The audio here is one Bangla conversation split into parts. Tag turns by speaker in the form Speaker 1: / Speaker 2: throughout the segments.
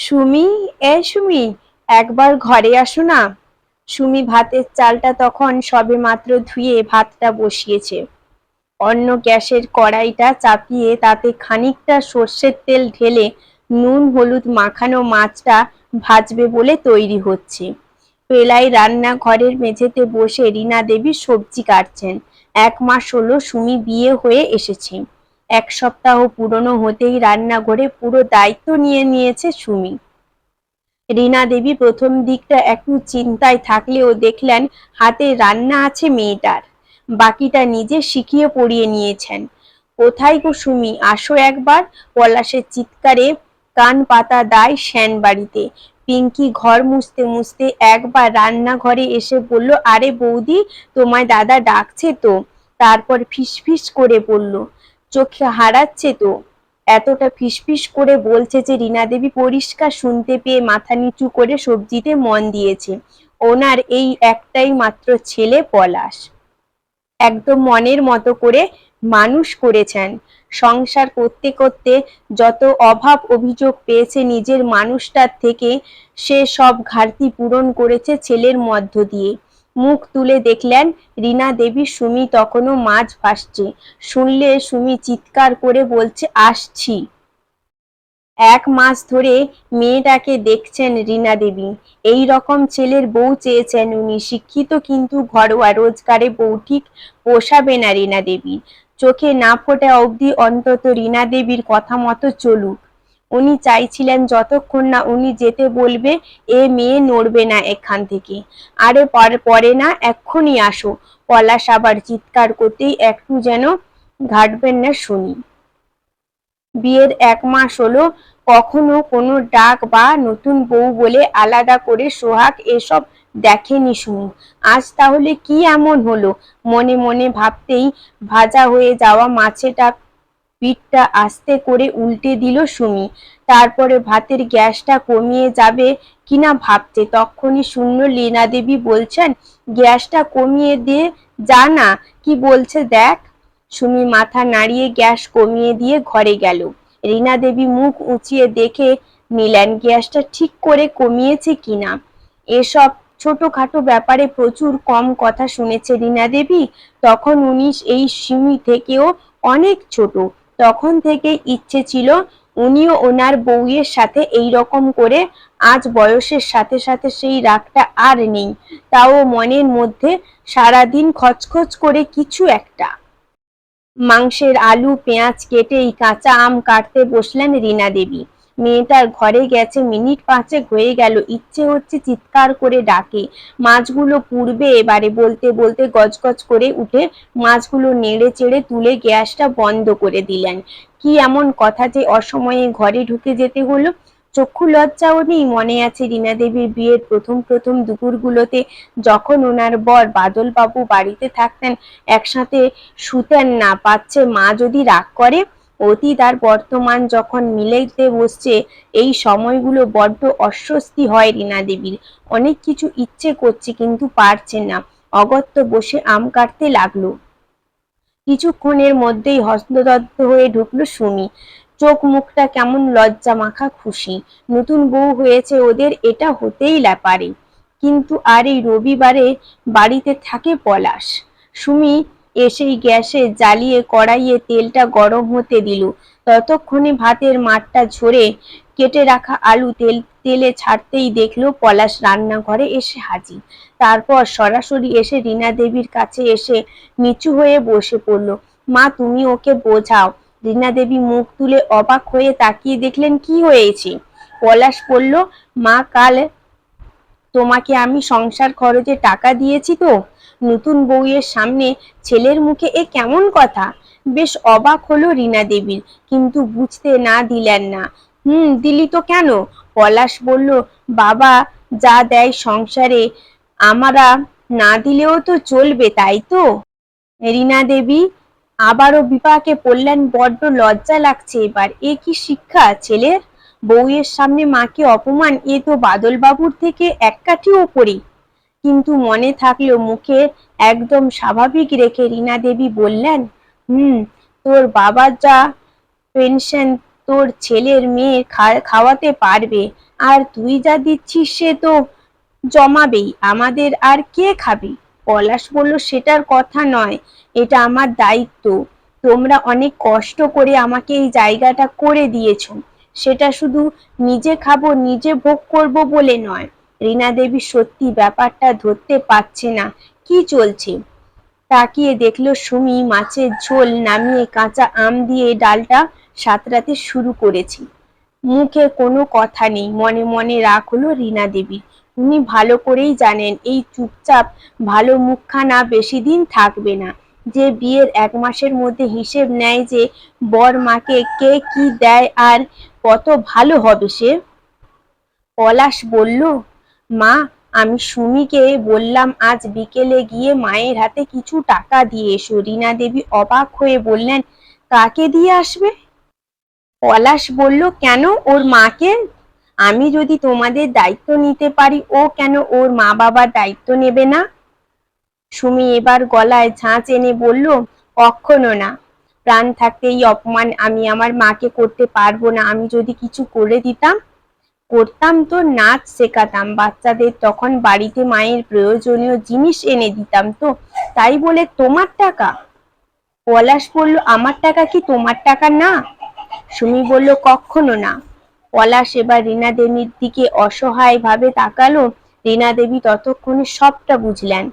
Speaker 1: সুমি, এ সুমি, একবার ঘরে আসো না। সুমি ভাতের চালটা তখন সবে মাত্র ধুয়ে ভাতটা বসিয়েছে। অন্য গ্যাসের কড়াইটা চাপিয়ে তাতে খানিকটা সর্ষের তেল ঢেলে নুন, হলুদ, মাখানো মাছটা ভাজবে বলে তৈরি হচ্ছে। পেলাই রান্না ঘরের মেঝেতে বসে রীনা দেবী সবজি কাটছেন। এক মাস হলো সুমি বিয়ে হয়ে এসেছে। এক সপ্তাহ পুরনো হতেই রান্নাঘরে পুরো দায়িত্ব নিয়ে নিয়েছে সুমি। রীনা দেবী প্রথম দিকটা একটু চিন্তায় থাকলেও দেখলেন হাতে রান্না আছে মেয়েটার। বাকিটা নিজে শিখিয়ে পড়িয়ে নিয়েছেন। কোথায় গো সুমি? আসো একবার। পলাশের চিৎকারে কান পাতা দায় শ্যান বাড়িতে। পিঙ্কি ঘর মুছতে মুছতে একবার রান্নাঘরে এসে বলল, আরে বৌদি, তোমায় দাদা ডাকছে তো। তারপর ফিসফিস করে বলল চোখে হারাচ্ছে তো। এতটা ফিসফিস করে বলছে যে রীনা দেবী পরিষ্কার শুনতে পেয়ে মাথা নিচু করে সবজিতে মন দিয়েছে। ওনার এই একটাই মাত্র ছেলে পলাশ। একদম মনের মতো করে মানুষ করেছেন। সংসার করতে করতে যত অভাব অভিযোগ পেয়েছে নিজের মানুষটার থেকে, সে সব ঘাটতি পূরণ করেছে ছেলের মধ্য দিয়ে। মুখ তুলে দেখলেন, রীনা দেবী সুমি তখনও মাছ ভাসছে। শুনলে সুমি চিৎকার করে বলছে, আসছি। এক মাস ধরে মেয়েটাকে দেখছেন রীনা দেবী। এই রকম ছেলের বউ চেয়েছেন উনি। শিক্ষিত কিন্তু ঘরোয়া, রোজগারে বউ ঠিক পোষাবে না রীনা দেবী। চোখে না ফোটা অবধি অন্তত রীনা দেবীর কথা মতো চলুক। উনি চাইছিলেন যতক্ষণ না উনি যেতে বলবে, এ মেয়ে নড়বে না এখান থেকে। আরে পরে না, এক্ষুনি আসো। পলাশ আবার চিৎকার করতেই একটু যেন ঘাটবেন না শুনি। বিয়ের এক মাস হলো, কখনো কোনো ডাক বা নতুন বউ বলে আলাদা করে সোহাগ এসব দেখেনি শুনি। আজ তাহলে কি এমন হলো? মনে মনে ভাবতেই ভাজা হয়ে যাওয়া মাছেটা পিঠটা আস্তে করে উল্টে দিল সুমি। তারপরে ভাতের গ্যাসটা কমিয়ে যাবে কিনা ভাবছে। তখনই শূন্য লীনা দেবী বলছেন, গ্যাসটা কমিয়ে দিয়ে যা না। কি বলছে দেখ। সুমি মাথা নাড়িয়ে গ্যাস কমিয়ে দিয়ে ঘরে গেল। রীনা দেবী মুখ উঁচিয়ে দেখে নিলেন, গ্যাসটা ঠিক করে কমিয়েছে কিনা? এসব ছোটখাটো ব্যাপারে প্রচুর কম কথা শুনেছে রীনা দেবী। তখন উনি এই সিমি থেকেও অনেক ছোট। তখন থেকে ইচ্ছে ছিল উনিও ওনার বউয়ের সাথে এই রকম করে আজ বয়সের সাথে সাথে সেই রাগটা আর নেই। তাও মনের মধ্যে সারাদিন খচখচ করে কিছু একটা। মাংসের আলু, পেঁয়াজ কেটেই কাঁচা আম কাটতে বসলেন রীনা দেবী। মেয়েটার ঘরে গেছে, মিনিট পাঁচেক হয়ে গেল, ইচ্ছে হচ্ছে চিৎকার করে ডাকে। মাছগুলো পুড়বে এবারে বলতে বলতে গজগজ করে উঠে মাছগুলো নেড়ে চেড়ে তুলে গ্যাসটা বন্ধ করে দিলেন। কি এমন কথা যে অসময়ে ঘরে ঢুকে যেতে হলো? চক্ষু লজ্জাও নেই মনে আছে রীনা দেবীর বিয়ের প্রথম প্রথম দুপুরগুলোতে। যখন ওনার বর বাদল বাবু বাড়িতে থাকতেন, একসাথে শুতেন না, পাচ্ছে মা যদি রাগ করে অতীত আর বর্তমান যখন মিলেতে বসছে, এই সময়গুলো বড্ড অস্বস্তি হয় রীনা দেবীর। অনেক কিছু ইচ্ছে করছে কিন্তু পারছে না। অগত্য বসে আম কাটতে লাগল। কিছুক্ষণের মধ্যেই হস্তদত্ত হয়ে ঢুকলো সুমি। চোখ মুখটা কেমন লজ্জা মাখা খুশি। নতুন বউ হয়েছে ওদের, এটা হতেই পারে। কিন্তু আর এই রবিবারে বাড়িতে থাকে পলাশ। সুমি এসেই গ্যাসে জ্বালিয়ে কড়াইয়ে তেলটা গরম হতে দিল। ততক্ষণে ভাতের মাঠটা ঝরে কেটে রাখা আলু তেল, তেলে ছাড়তেই দেখল পলাশ রান্নাঘরে এসে হাজির। তারপর সরাসরি এসে রীনা দেবীর কাছে এসে নিচু হয়ে বসে পড়ল। মা, তুমি ওকে বোঝাও। রীনা দেবী মুখ তুলে অবাক হয়ে তাকিয়ে দেখলেন, কি হয়েছে? পলাশ বলল, মা, কাল তোমাকে আমি সংসার খরচে টাকা দিয়েছি তো। নতুন বউয়ের সামনে ছেলের মুখে এ কেমন কথা? বেশ অবাক হলো রীনা দেবীর, কিন্তু বুঝতে না দিলেন না। হুম, দিলি তো কেন? পলাশ বলল, বাবা, যা দেয় সংসারে, আমরা না দিলেও তো চলবে, তাই তো? রীনা দেবী আবারও বিপাকে পড়লেন, বড্ড লজ্জা লাগছে এবার। এ কি শিক্ষা ছেলের? বউয়ের সামনে মাকে অপমান, এ তো বাদল বাবুর থেকে এক কাঠি ওপরে কিন্তু মনে থাকলেও মুখে একদম স্বাভাবিক রেখে রীনা দেবী বললেন, হুম, তোর বাবা যা পেনশন, তোর ছেলের মেয়ে খাওয়াতে পারবে। আর তুই যা দিচ্ছিস সে তো জমাবেই, আমাদের আর কে খাবে? পলাশ বলল, সেটার কথা নয়, এটা আমার দায়িত্ব। তোমরা অনেক কষ্ট করে আমাকে এই জায়গাটা করে দিয়েছ। সেটা শুধু নিজে খাব, নিজে ভোগ করব বলে নয়। রীনা দেবী সত্যি ব্যাপারটা ধরতে পারছে না। কি চলছে? তাকিয়ে দেখল সুমি মাছের ঝোল নামিয়ে কাঁচা আম দিয়ে ডালটা সাঁতরাতে শুরু করেছি। মুখে কোনো কথা নেই, মনে মনে রাগ হলো রীনা দেবীর উনি ভালো করেই জানেন, এই চুপচাপ ভালো মুখখানা বেশি দিন থাকবে না। যে বিয়ের এক মাসের মধ্যে হিসেব নেয় যে বর মাকে কে কি দেয় আর কত ভালো হবে সে। পলাশ বলল মা, আমি সুমিকে বললাম, আজ বিকেলে গিয়ে মায়ের হাতে কিছু টাকা দিয়ে এসো। রীনা দেবী অবাক হয়ে বললেন, কাকে দিয়ে আসবে? পলাশ বলল, কেন ওর মাকে? আমি যদি তোমাদের দায়িত্ব নিতে পারি, ও কেন ওর মা বাবার দায়িত্ব নেবে না? সুমি এবার গলায় ঝাঁচ এনে বলল, কখনো না। প্রাণ থাকতে এই অপমান আমি আমার মাকে করতে পারব না। আমি যদি কিছু করে দিতাম করতাম তো, নাচ শেখাতাম। বাচ্চাদের তখন বাড়িতে মায়ের প্রয়োজনীয় জিনিস এনে দিতাম তো। তাই বলে, তোমার টাকা? পলাশ বলল, আমার টাকা কি তোমার টাকা না? সুমি বলল, কখনো না। পলাশ এবার রীনা দেবীর দিকে অসহায় ভাবে তাকালো। রীনা দেবী ততক্ষণে সবটা বুঝলেন।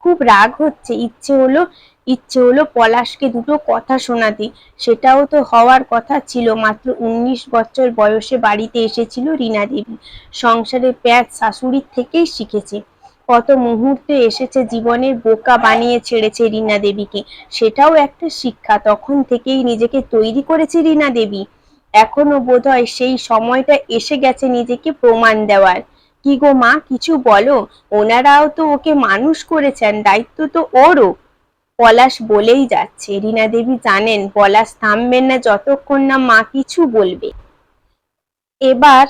Speaker 1: খুব রাগ হচ্ছে, ইচ্ছে হলো ইচ্ছে হলো পলাশকে দুটো কথা শোনাতে সেটাও তো হওয়ার কথা ছিল, মাত্র উনিশ বছর বয়সে বাড়িতে এসেছিল রীনা দেবী। সংসারে প্যাচ শাশুড়ির থেকেই শিখেছে। কত মুহূর্তে এসেছে জীবনের বোকা বানিয়ে ছেড়েছে রীনা দেবীকে। সেটাও একটা শিক্ষা, তখন থেকেই নিজেকে তৈরি করেছে রীনা দেবী। এখনও বোধহয় সেই সময়টা এসে গেছে নিজেকে প্রমাণ দেওয়ার। কি গো মা, কিছু বলো? ওনারাও তো ওকে মানুষ করেছেন, দায়িত্ব তো ওরও। পলাশ বলেই যাচ্ছে। রীনা দেবী জানেন, পলাশ থামবেন না যতক্ষণ না মা কিছু বলবে। এবার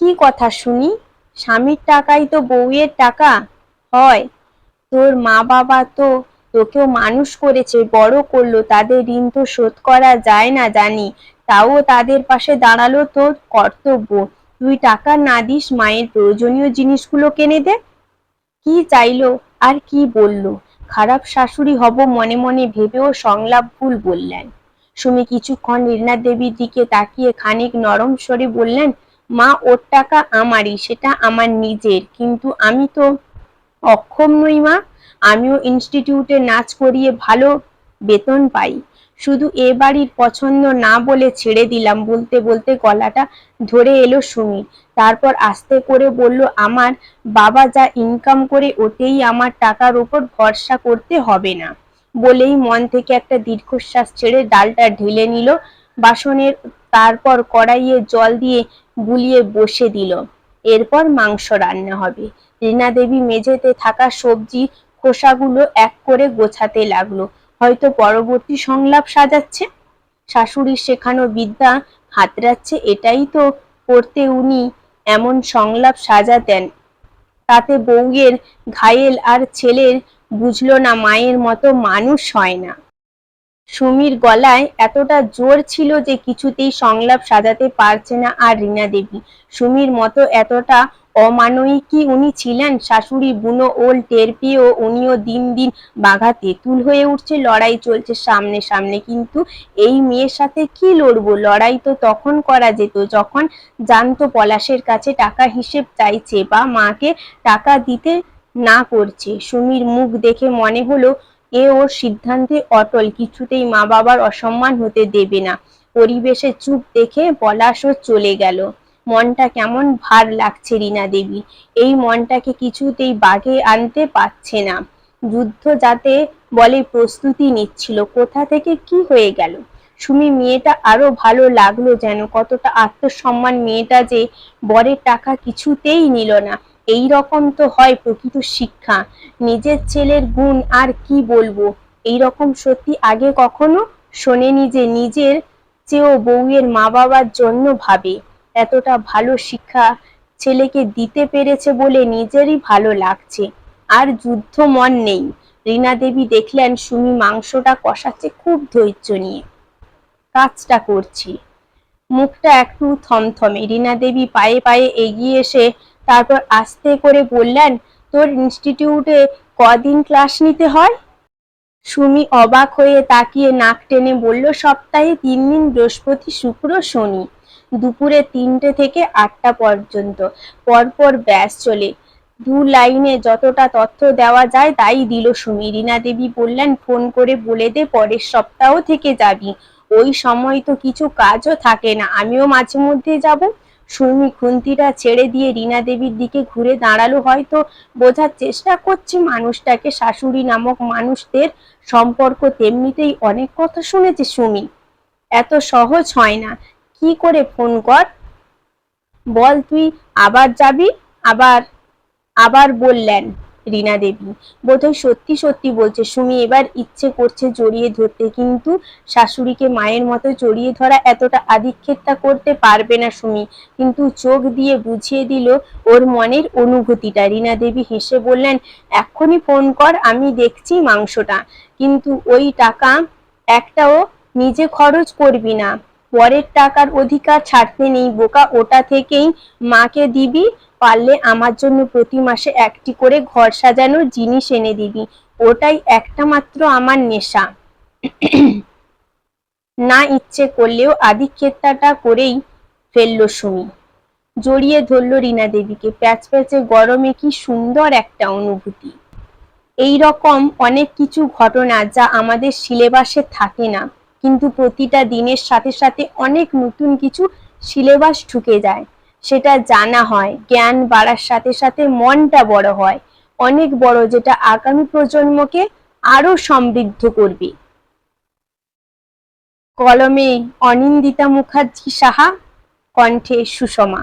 Speaker 1: কি কথা শুনি? স্বামীর টাকাই তো বউয়ের টাকা। হয়, তোর মা বাবা তো তোকেও মানুষ করেছে, বড় করল, তাদের ঋণ তো শোধ করা যায় না জানি। তাও তাদের পাশে দাঁড়াল তোর কর্তব্য। তুই টাকা না দিস, মায়ের প্রয়োজনীয় জিনিসগুলো কিনে দে। কি চাইলো আর কি বলল? খারাপ শাশুড়ি হব মনে মনে ভেবেও সংলাপ ভুল বললেন। সুমি কিছুক্ষণ রীনা দেবীর দিকে তাকিয়ে খানিক নরম স্বরে বললেন, মা, ওর টাকা আমারই, সেটা আমার নিজের, কিন্তু আমি তো অক্ষম নই মা। আমিও ইনস্টিটিউটে নাচ করিয়ে ভালো বেতন পাই। শুধু এ বাড়ির পছন্দ না বলে ছেড়ে দিলাম বলতে বলতে গলাটা ধরে এলো সুমি। তারপর আস্তে করে বলল, আমার বাবা যা ইনকাম করে ওতেই আমার টাকার উপর ভরসা করতে হবে না। বলেই মন থেকে একটা দীর্ঘশ্বাস ছেড়ে ডালটা ঢেলে নিল, বাসনের তারপর কড়াইয়ে জল দিয়ে গুলিয়ে বসে দিল। এরপর মাংস রান্না হবে। রীনা দেবী মেঝেতে থাকা সবজি খোসাগুলো এক করে গোছাতে লাগল। হয়তো পরবর্তী সংলাপ সাজাচ্ছে। শাশুড়ির শেখানো বিদ্যা হাতড়াচ্ছে, এটাই তো করতে উনি এমন সংলাপ সাজাতেন। তাতে বউয়ের ঘায়েল আর ছেলের বুঝলো না মায়ের মতো মানুষ হয় না। সুমির গলায় এতটা জোর ছিল যে কিছুতেই সংলাপ সাজাতে পারছে না আর রীনা দেবী সুমির মতো এতটা অমানয়িকই উনি ছিলেন। শাশুড়ি, বুনো, ওল টের পেয়েও উনিও দিন দিন বাঘা তেঁতুল হয়ে উঠছে। লড়াই চলছে সামনে সামনে। কিন্তু এই মেয়ের সাথে কি লড়বো? লড়াই তো তখন করা যেত যখন জানতো পলাশের কাছে টাকা হিসেব চাইছে বা মাকে টাকা দিতে না করছে। সুমির মুখ দেখে মনে হলো, এ ওর সিদ্ধান্তে অটল, কিছুতেই মা বাবার অসম্মান হতে দেবে না। পরিবেশে চুপ দেখে পলাশও চলে গেল। মনটা কেমন ভার লাগছে রীনা দেবী। এই মনটাকে কিছুতেই বাগে আনতে পারছে না। যুদ্ধ যাতে বলে প্রস্তুতি নিচ্ছিল, কোথা থেকে কি হয়ে গেল? সুমি, মেয়েটা আরও ভালো লাগল যেন, কতটা আত্মসম্মান মেয়েটা যে বরের টাকা কিছুতেই নিল না। এই রকম তো হয় প্রকৃত শিক্ষা। নিজের ছেলের গুণ আর কি বলব? এই রকম সত্যি আগে কখনো শোনেনি যে নিজের চেয়েও বউয়ের মা বাবার জন্য ভাবে। এতটা ভালো শিক্ষা ছেলেকে দিতে পেরেছে বলে নিজেরই ভালো লাগছে। আর যুদ্ধ মন নেই। রীনা দেবী দেখলেন সুমি মাংসটা কষাচ্ছে খুব ধৈর্য নিয়ে। কাজটা করছি। মুখটা একটু থমথমে। রীনা দেবী পায়ে পায়ে এগিয়ে এসে তারপর আস্তে করে বললেন, তোর ইনস্টিটিউটে কদিন ক্লাস নিতে হয়? সুমি অবাক হয়ে তাকিয়ে নাক টেনে বলল, সপ্তাহে তিন দিন বৃহস্পতি, শুক্র, শনি। দুপুরে তিনটে থেকে আটটা পর্যন্ত। পরপর ব্যাস চলে। দু লাইনে যতটা তথ্য দেওয়া যায় তাই দিল সুমি। রীনা দেবী বললেন, ফোন করে বলে দে, পরের সপ্তাহ থেকে যাবি। ওই সময় তো কিছু কাজও থাকে না। আমিও মাঝে মধ্যে যাব। সুমি খুন্তিটা ছেড়ে দিয়ে রীনা দেবীর দিকে ঘুরে দাঁড়াল। হয়তো বোঝার চেষ্টা করছে মানুষটাকে। শাশুড়ি নামক মানুষদের সম্পর্ক তেমনিতেই অনেক কথা শুনেছে সুমি। এত সহজ হয় না। কি করে ফোন কর? বল তুই আবার যাবি? আবার আবার বললেন রীনা দেবী। বোধহয় সত্যি সত্যি বলছে, সুমি, এবার ইচ্ছে করছে জড়িয়ে ধরতে, কিন্তু শাশুড়িকে মায়ের মতো জড়িয়ে ধরা এতটা আধিক্ষেপটা করতে পারবে না সুমি। কিন্তু চোখ দিয়ে বুঝিয়ে দিল ওর মনের অনুভূতিটা। রীনা দেবী হেসে বললেন, এক্ষুনি ফোন কর, আমি দেখছি মাংসটা। কিন্তু ওই টাকা একটাও নিজে খরচ করবি না। পরের টাকার অধিকার ছাড়তে নেই, বোকা। ওটা থেকেই মাকে দিবি, পারলে আমার জন্য প্রতি মাসে একটি করে ঘর সাজানোর জিনিস এনে দিবি। ওটাই একটা মাত্র আমার নেশা। না ইচ্ছে করলেও আদিক্ষেত্তাটা করেই ফেলল সুমি। জড়িয়ে ধরল রীনা দেবীকে। প্যাচ প্যাচে গরমে কি সুন্দর একটা অনুভূতি। এই রকম অনেক কিছু ঘটনা যা আমাদের সিলেবাসে থাকে না। কিন্তু প্রতিটা দিনের সাথে সাথে অনেক নতুন কিছু সিলেবাস ঢুকে যায়। সেটা জানা হয়, জ্ঞান বাড়ার সাথে সাথে মনটা বড় হয়। অনেক বড় যেটা আগামী প্রজন্মকে আরও সমৃদ্ধ করবে। কলমে অনিন্দিতা মুখার্জি সাহা, কণ্ঠে সুষমা।